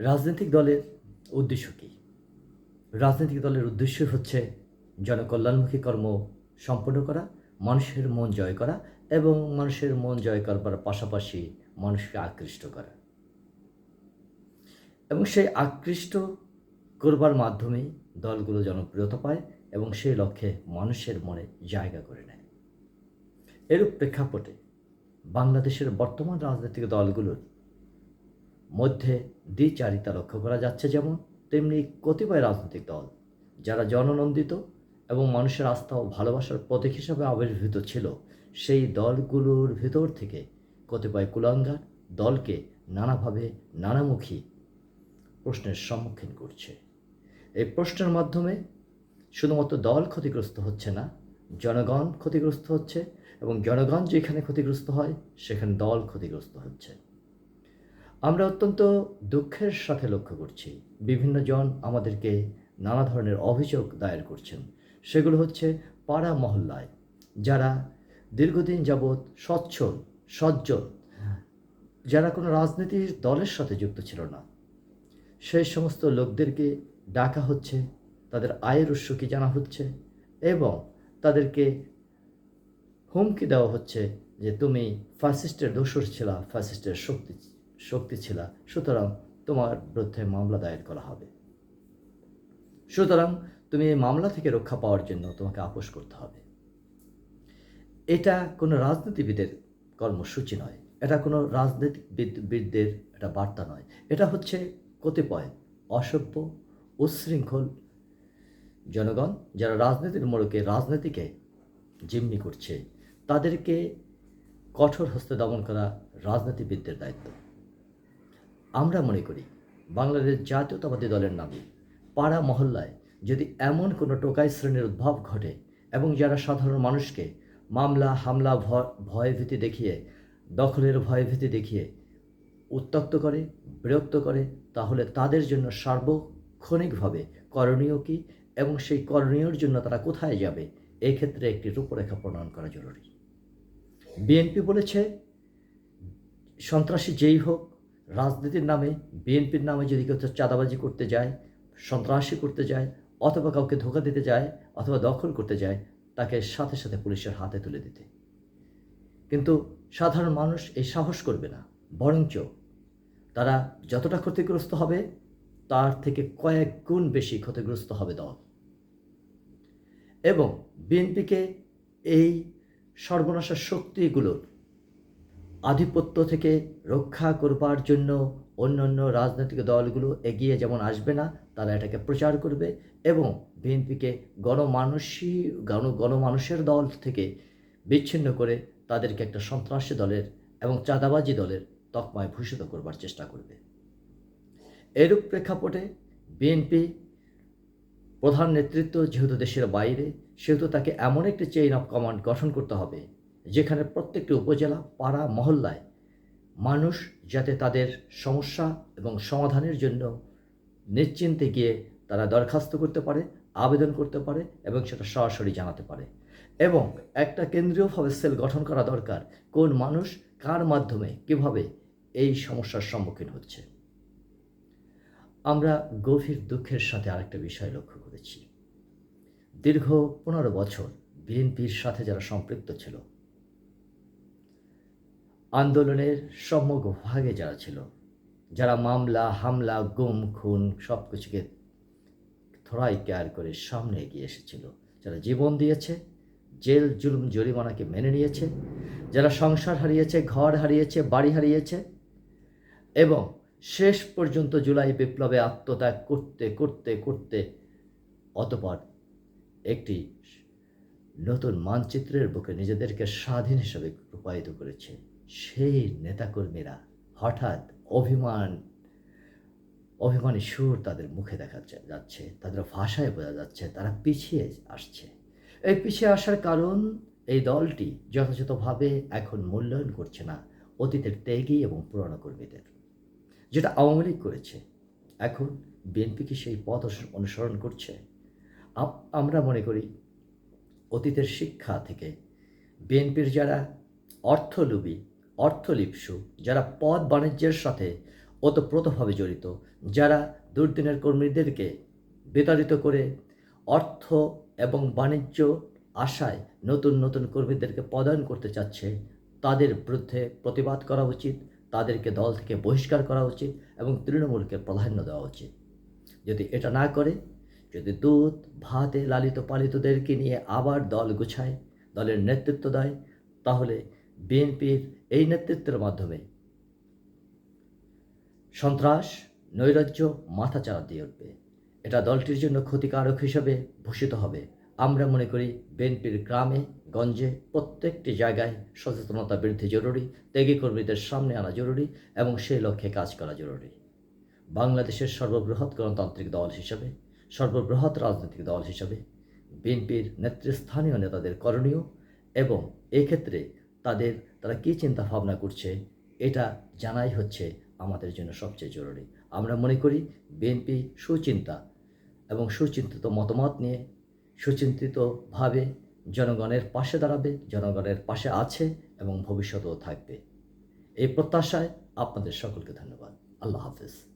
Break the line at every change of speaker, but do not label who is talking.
রাজনৈতিক দলের উদ্দেশ্য কী? রাজনৈতিক দলের উদ্দেশ্য হচ্ছে জনকল্যাণমুখী কর্ম সম্পন্ন করা, মানুষের মন জয় করা এবং মানুষের মন জয় করবার পাশাপাশি মানুষকে আকৃষ্ট করা। এবং সেই আকৃষ্ট করবার মাধ্যমেই দলগুলো জনপ্রিয়তা পায় এবং সেই লক্ষ্যে মানুষের মনে জায়গা করে নেয়। এরূপ প্রেক্ষাপটে বাংলাদেশের বর্তমান রাজনৈতিক দলগুলোর মধ্যে দ্বিচারিতা লক্ষ্য করা যাচ্ছে যেমন তেমনি কতিপয় রাজনৈতিক দল, যারা জননন্দিত এবং মানুষের আস্থা ও ভালোবাসার প্রতীক হিসাবে আবির্ভূত ছিল, সেই দলগুলোর ভেতর থেকে কতিপয় কুলাঙ্গার দলকে নানাভাবে নানামুখী প্রশ্নের সম্মুখীন করছে। এই প্রশ্নের মাধ্যমে শুধুমাত্র দল ক্ষতিগ্রস্ত হচ্ছে না, জনগণ ক্ষতিগ্রস্ত হচ্ছে এবং জনগণ যেখানে ক্ষতিগ্রস্ত হয়, সেখানে দল ক্ষতিগ্রস্ত হচ্ছে। আমরা অত্যন্ত দুঃখের সাথে লক্ষ্য করছি। বিভিন্ন জন আমাদেরকে নানা ধরনের অভিযোগ দায়ের করছেন। সেগুলো হচ্ছে পাড়া মহল্লায়, যারা দীর্ঘদিন যাবৎ সচ্ছল সজ্জল যারা কোনো রাজনীতির দলের সাথে যুক্ত ছিল না। সেই সমস্ত লোকদেরকে ডাকা হচ্ছে, তাদের আয়ের উৎস কি জানা হচ্ছে এবং তাদেরকে হুমকি দেওয়া হচ্ছে যে তুমি ফ্যাসিস্টের দোষর ছিলা ফ্যাসিস্টের শক্তি শক্তি ছিলা। সুতরাং তোমার বিরুদ্ধে মামলা দায়ের করা হবে। সুতরাং তুমি এই মামলা থেকে রক্ষা পাওয়ার জন্য তোমাকে আপোষ করতে হবে। এটা কোনো রাজনীতিবিদের কর্মসূচি নয়। এটা কোনো রাজনীতিবিদদের এটা বার্তা নয়। এটা হচ্ছে কতিপয় অসভ্য, উচ্ছৃঙ্খল জনগণ যারা রাজনীতির মোড়কে রাজনীতিকে জিম্মি করছে, তাদেরকে কঠোর হস্তে দমন করা রাজনীতিবিদদের দায়িত্ব। আমরা মনে করি, বাংলাদেশ জাতীয়তাবাদী দলের নামে পাড়া মহল্লায় যদি এমন কোনো টোকাই শ্রেণির উদ্ভব ঘটে এবং যারা সাধারণ মানুষকে মামলা, হামলা ভয়ভীতি দেখিয়ে, দখলের ভয়ভীতি দেখিয়ে উত্তক্ত করে, বিরক্ত করে, তাহলে তাদের জন্য সার্বক্ষণিকভাবে করণীয় কী এবং সেই করণীয়র জন্য তারা কোথায় যাবে? এই ক্ষেত্রে একটি রূপরেখা প্রণয়ন করা জরুরি। বিএনপি বলেছে, সন্ত্রাসী যেই হোক রাজনীতির নামে, বিএনপির নামে যদি কেউ চাঁদাবাজি করতে যায়, সন্ত্রাসী করতে যায়, অথবা কাউকে ধোকা দিতে যায়, অথবা দখল করতে যায়, তাকে সাথে সাথে পুলিশের হাতে তুলে দিতে। কিন্তু সাধারণ মানুষ এই সাহস করবে না, বরঞ্চ তারা যতটা ক্ষতিগ্রস্ত হবে, তার থেকে কয়েক গুণ বেশি ক্ষতিগ্রস্ত হবে দল। এবং বিএনপিকে এই সর্বনাশা শক্তিগুলোর আধিপত্য থেকে রক্ষা করবার জন্য অন্যান্য রাজনৈতিক দলগুলো এগিয়ে যেমন আসবে না, তারা এটাকে প্রচার করবে এবং বিএনপিকে গণমানুষী, গণ, গণমানুষের দল থেকে বিচ্ছিন্ন করে তাদেরকে একটা সন্ত্রাসী দলের এবং চাঁদাবাজি দলের তকমায় ভূষিত করবার চেষ্টা করবে। এরূপ প্রেক্ষাপটে বিএনপি প্রধান নেতৃত্ব যেহেতু দেশের বাইরে, সেহেতু তাকে এমন একটি চেইন অফ কমান্ড গঠন করতে হবে যেখানে প্রত্যেকটি উপজেলা, পাড়া, মহল্লায় মানুষ যাতে তাদের সমস্যা এবং সমাধানের জন্য নিশ্চিন্তে গিয়ে তারা দরখাস্ত করতে পারে, আবেদন করতে পারে এবং সেটা সরাসরি জানাতে পারে। এবং একটা কেন্দ্রীয়ভাবে সেল গঠন করা দরকার, কোন মানুষ কার মাধ্যমে কীভাবে এই সমস্যার সম্মুখীন হচ্ছে। আমরা গভীর দুঃখের সাথে আরেকটা বিষয় লক্ষ্য করেছি। দীর্ঘ পনেরো বছর বিএনপির সাথে যারা সম্পৃক্ত ছিল আন্দোলনের সম্মুখ ভাগে যারা ছিল, যারা মামলা, হামলা, গুম, খুন সব কিছুকে থোড়াই কেয়ার করে সামনে এগিয়ে এসেছিল। যারা জীবন দিয়েছে, জেল, জুলুম, জরিমানাকে মেনে নিয়েছে, যারা সংসার হারিয়েছে, ঘর হারিয়েছে, বাড়ি হারিয়েছে এবং শেষ পর্যন্ত জুলাই বিপ্লবে আত্মত্যাগ করতে করতে করতে অতপর একটি নতুন মানচিত্রের বুকে নিজেদেরকে স্বাধীন হিসেবে রূপায়িত করেছে। সেই নেতাকর্মীরা হঠাৎ অভিমান অভিমানী সুর তাদের মুখে দেখা যাচ্ছে, তাদের ভাষায় বোঝা যাচ্ছে, তারা পিছিয়ে আসছে। এই পিছিয়ে আসার কারণ এই দলটি যথাযথভাবে এখন মূল্যায়ন করছে না, অতীতের ত্যাগী এবং পুরনো কর্মীদের, যেটা আওয়ামী লীগ করেছে। এখন বিএনপি কি সেই পথ অনুসরণ করছে? আমরা মনে করি অতীতের শিক্ষা থেকে বিএনপির যারা অর্থলোভী অর্থলিপসু, যারা পদ বাণিজ্যের সাথে ওতপ্রোতভাবে জড়িত, যারা দুর্দিনের কর্মীদেরকে বিতাড়িত করে অর্থ এবং বাণিজ্য আশায় নতুন নতুন কর্মীদেরকে পদায়ন করতে চাচ্ছে, তাদের বিরুদ্ধে প্রতিবাদ করা উচিত, তাদেরকে দল থেকে বহিষ্কার করা উচিত এবং তৃণমূলকে প্রাধান্য দেওয়া উচিত। যদি এটা না করে, যদি দুধ, ভাতে লালিত পালিতদেরকে নিয়ে আবার দল গুছায়, দলের নেতৃত্ব দেয়, তাহলে বিএনপির এই নেতৃত্বের মাধ্যমে। সন্ত্রাস, নৈরাজ্য মাথা মাথাচাড়া দিয়ে উঠবে। এটা দলটির জন্য ক্ষতিকারক হিসেবে ভূষিত হবে। আমরা মনে করি বিএনপির গ্রামে, গঞ্জে, প্রত্যেকটি জায়গায় সচেতনতা বৃদ্ধি জরুরি, ত্যাগী কর্মীদের সামনে আনা জরুরি এবং সেই লক্ষ্যে কাজ করা জরুরি। বাংলাদেশের সর্ববৃহৎ গণতান্ত্রিক দল হিসেবে, সর্ববৃহৎ রাজনৈতিক দল হিসেবে বিএনপির নেতৃস্থানীয় নেতাদের করণীয় এবং এক্ষেত্রে তাদের, তারা কী চিন্তা ভাবনা করছে? এটা জানাই হচ্ছে আমাদের জন্য সবচেয়ে জরুরি। আমরা মনে করি বিএনপি সুচিন্তা এবং সুচিন্তিত মতামত নিয়ে সুচিন্তিতভাবে জনগণের পাশে দাঁড়াবে, জনগণের পাশে আছে এবং ভবিষ্যতেও থাকবে। এই প্রত্যাশায় আপনাদের সকলকে ধন্যবাদ। আল্লাহ হাফেজ।